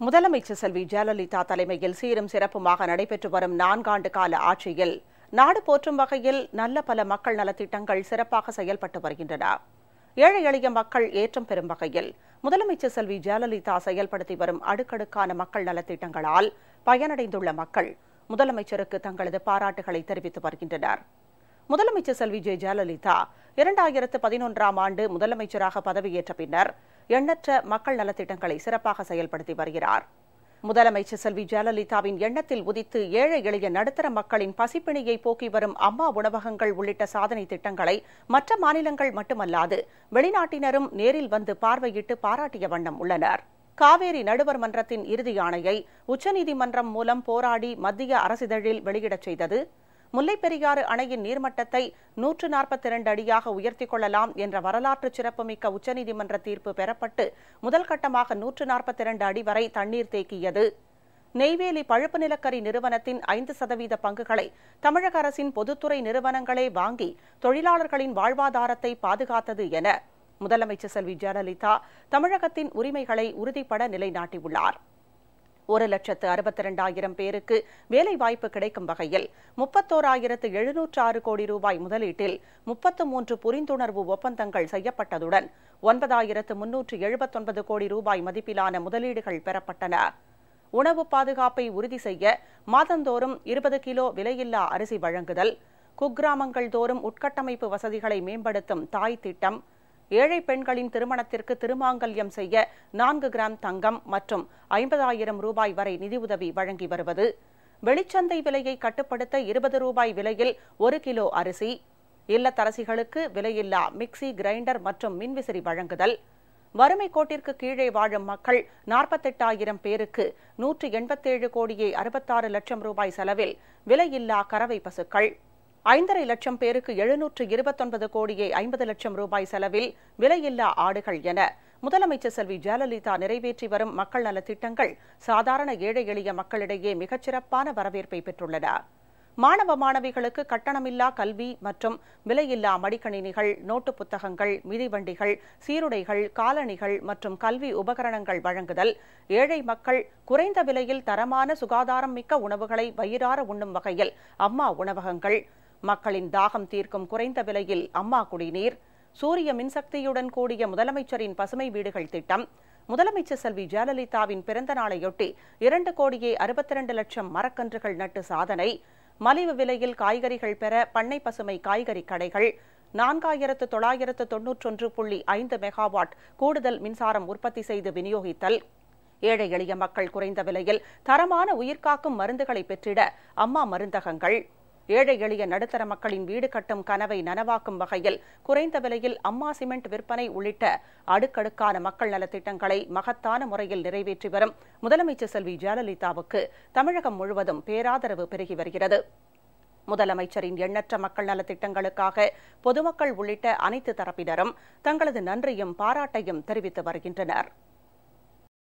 முதலமைச்சர் செல்வி ஜெயலலிதா தலைமையில் சீரும் சிறப்புமாக நடைபெற்று வரும் நான்காண்டு கால ஆட்சியில் நாடு போற்றும் வகையில் நல்ல பல மக்கள் நலத்திட்டங்கள் சிறப்பாக செயல்பட்டு வருகின்றன. ஏழை எளிய மக்கள் ஏற்றம் பெறும் வகையில் முதலமைச்சர் செல்வி ஜெயலலிதா செயல்படுத்தி வரும் அடுக்கடுக்கான மக்கள் நலத்திட்டங்களால் பயனடைந்துள்ள மக்கள் முதலமைச்சருக்கு தங்களது பாராட்டுகளை தெரிவித்து வருகின்றனர். முதலமைச்சர் செல்வி ஜெ ஜெயலலிதா இரண்டாயிரத்து பதினொன்றாம் ஆண்டு முதலமைச்சராக பதவியேற்ற பின்னர் எண்ணற்ற மக்கள் நலத்திட்டங்களை சிறப்பாக செயல்படுத்தி வருகிறார். முதலமைச்சர் செல்வி ஜெயலலிதாவின் எண்ணத்தில் உதித்து ஏழை எளிய நடுத்தர மக்களின் பசிப்பிணியை போக்கி வரும் அம்மா உணவகங்கள் உள்ளிட்ட சாதனை திட்டங்களை மற்ற மாநிலங்கள் மட்டுமல்லாது வெளிநாட்டினரும் நேரில் வந்து பார்வையிட்டு பாராட்டிய வண்ணம் உள்ளனர். காவேரி நடுவர் மன்றத்தின் இறுதி ஆணையை உச்சநீதிமன்றம் மூலம் போராடி மத்திய அரசிதழில் வெளியிடச் செய்தது முல்லைப்பெரியாறு அணையின் நீர்மட்டத்தை நூற்று நாற்பத்தி இரண்டு அடியாக உயர்த்தி கொள்ளலாம் என்ற வரலாற்று சிறப்புமிக்க உச்சநீதிமன்ற தீர்ப்பு பெறப்பட்டு முதல் கட்டமாக நூற்று நாற்பத்தி இரண்டு அடி வரை தண்ணீர் தேக்கியது. நெய்வேலி பழுப்பு நிலக்கரி நிறுவனத்தின் ஐந்து சதவீத பங்குகளை தமிழக அரசின் பொதுத்துறை நிறுவனங்களே வாங்கி தொழிலாளர்களின் வாழ்வாதாரத்தை பாதுகாத்தது என முதலமைச்சர் செல்வி ஜெயலலிதா தமிழகத்தின் உரிமைகளை உறுதிப்பட நிலைநாட்டியுள்ளார். ஒரு லட்சத்து அறுபத்தி இரண்டாயிரம் பேருக்கு வேலைவாய்ப்பு கிடைக்கும் வகையில் முப்பத்தோராயிரத்து எழுநூற்று ஆறு கோடி ரூபாய் முதலீட்டில் முப்பத்து மூன்று புரிந்துணர்வு ஒப்பந்தங்கள் செய்யப்பட்டதுடன் ஒன்பதாயிரத்து முன்னூற்று எழுபத்தொன்பது கோடி ரூபாய் மதிப்பிலான முதலீடுகள் பெறப்பட்டன. உணவு பாதுகாப்பை உறுதி செய்ய மாதந்தோறும் இருபது கிலோ விலையில்லா அரிசி வழங்குதல் குக்கிராமங்கள் தோறும் உட்கட்டமைப்பு வசதிகளை மேம்படுத்தும் தாய் திட்டம் ஏழை பெண்களின் திருமணத்திற்கு திருமாங்கல்யம் செய்ய நான்கு கிராம் தங்கம் மற்றும் ஐம்பதாயிரம் ரூபாய் வரை நிதியுதவி வழங்கி வருவது. வெளிச்சந்தை விலையை கட்டுப்படுத்த இருபது ரூபாய் விலையில் ஒரு கிலோ அரிசி. இல்லத்தரசிகளுக்கு விலையில்லா மிக்சி கிரைண்டர் மற்றும் மின்விசிறி வழங்குதல். வறுமை கோட்டிற்கு கீழே வாழும் மக்கள் நாற்பத்தெட்டாயிரம் பேருக்கு நூற்று எண்பத்தேழு கோடியே அறுபத்தாறு லட்சம் ரூபாய் செலவில் விலையில்லா கறவை பசுக்கள். ஐந்தரை லட்சம் பேருக்கு எழுநூற்று இருபத்தொன்பது கோடியே ஐம்பது லட்சம் ரூபாய் செலவில் விலையில்லா ஆடுகள் என முதலமைச்சர் செல்வி ஜெயலலிதா நிறைவேற்றி வரும் மக்கள் நல திட்டங்கள் சாதாரண ஏழை எளிய மக்களிடையே மிகச்சிறப்பான வரவேற்பை பெற்றுள்ளன. மாணவ மாணவிகளுக்கு கட்டணமில்லா கல்வி மற்றும் விலையில்லா மடிக்கணினிகள் நோட்டு புத்தகங்கள் மிதிவண்டிகள் சீருடைகள் காலணிகள் மற்றும் கல்வி உபகரணங்கள் வழங்குதல் ஏழை மக்கள் குறைந்த விலையில் தரமான சுகாதாரம் மிக்க உணவுகளை வயிறார உண்ணும் வகையில் அம்மா உணவகங்கள் மக்களின் தாகம் தீர்க்கும் குறைந்த விலையில் அம்மா குடிநீர் சூரிய மின்சக்தியுடன் கூடிய முதலமைச்சரின் பசுமை வீடுகள் திட்டம் முதலமைச்சர் செல்வி ஜெயலலிதாவின் பிறந்த நாளையொட்டி இரண்டு கோடியே அறுபத்தி இரண்டு லட்சம் மரக்கன்றுகள் நட்டு சாதனை மலிவு விலையில் காய்கறிகள் பெற பண்ணை பசுமை காய்கறி கடைகள் நான்காயிரத்து தொள்ளாயிரத்து தொன்னூற்றொன்று புள்ளி ஐந்து மெகாவாட் கூடுதல் மின்சாரம் உற்பத்தி செய்து விநியோகித்தல் ஏழை எளிய மக்கள் குறைந்த விலையில் தரமான உயிர்காக்கும் மருந்துகளை பெற்றிட அம்மா மருந்தகங்கள் ஏழை எளிய நடுத்தர மக்களின் வீடு கட்டும் கனவை நனவாக்கும் வகையில் குறைந்த விலையில் அம்மா சிமெண்ட் விற்பனை உள்ளிட்ட அடுக்கடுக்கான மக்கள் நலத்திட்டங்களை மகத்தான முறையில் நிறைவேற்றி வரும். முதலமைச்சர் செல்வி ஜெயலலிதாவுக்கு தமிழகம் முழுவதும் பேராதரவு பெருகி வருகிறது. முதலமைச்சரின் எண்ணற்ற மக்கள் நலத்திட்டங்களுக்காக பொதுமக்கள் உள்ளிட்ட அனைத்து தரப்பினரும் தங்களது நன்றியும் பாராட்டையும் தெரிவித்து வருகின்றனர்.